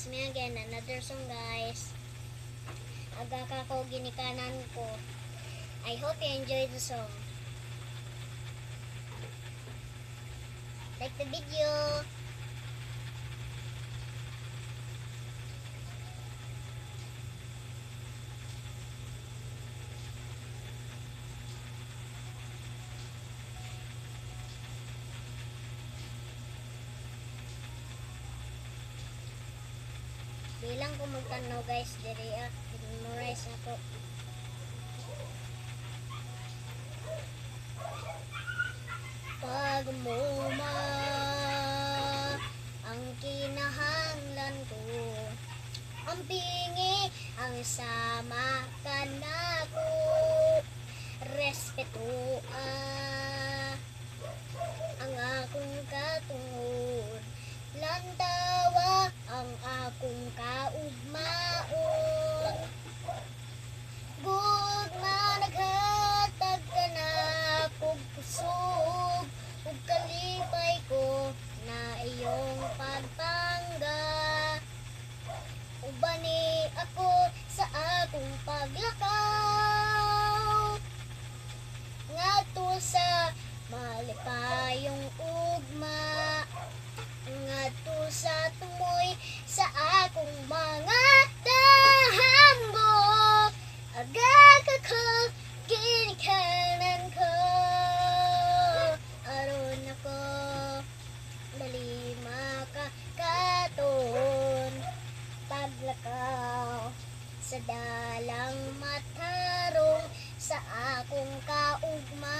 It's me again, another song guys. Aga ka ko ginikanan ko. I hope you enjoy the song. Like the video. Bilang ko magtanaw guys, diri ah, memorize ako. Pag muma ang kinahanglan ko, ang pingi ang sama ka na ko. Respeto ah, ang akong katungod. Na iyong pagpangga. Ubani ako sa akong paglakaw. Paglakaw sa dalang matarong sa akong kaugmaon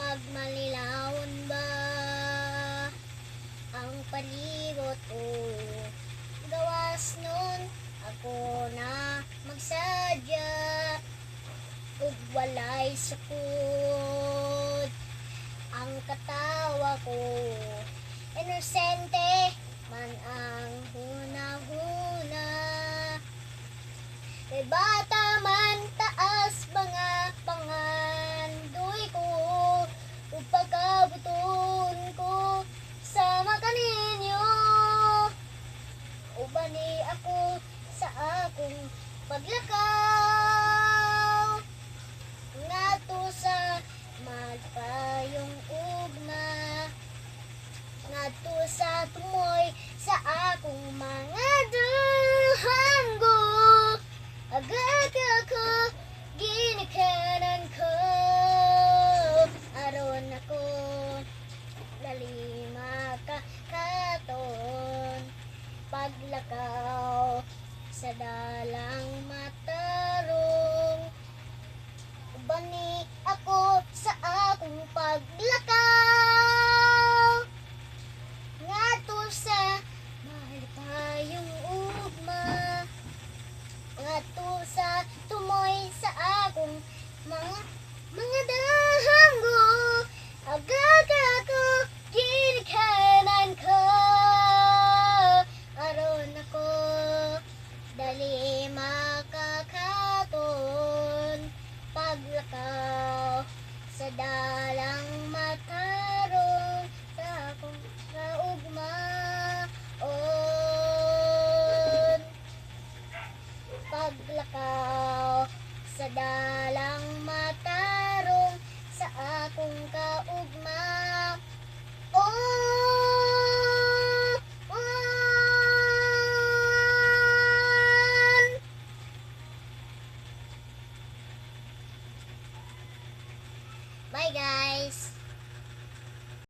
Magmalilawon ba ang palibot ko? Sukod ang katawa ko. Inosente man ang huna-huna. Kay bata man taas mga pangandoy ko ug pagkabuton ko sama kaninyo ubani ako sa akong paglakaw ngadto sa magpayong ugma ngadto sa tumoy sa akong mga duhanggo agad ako ginikanan ko. Aron ako dali sa dalang matarong sa akong kaugmaon paglakaw sa dalang guys.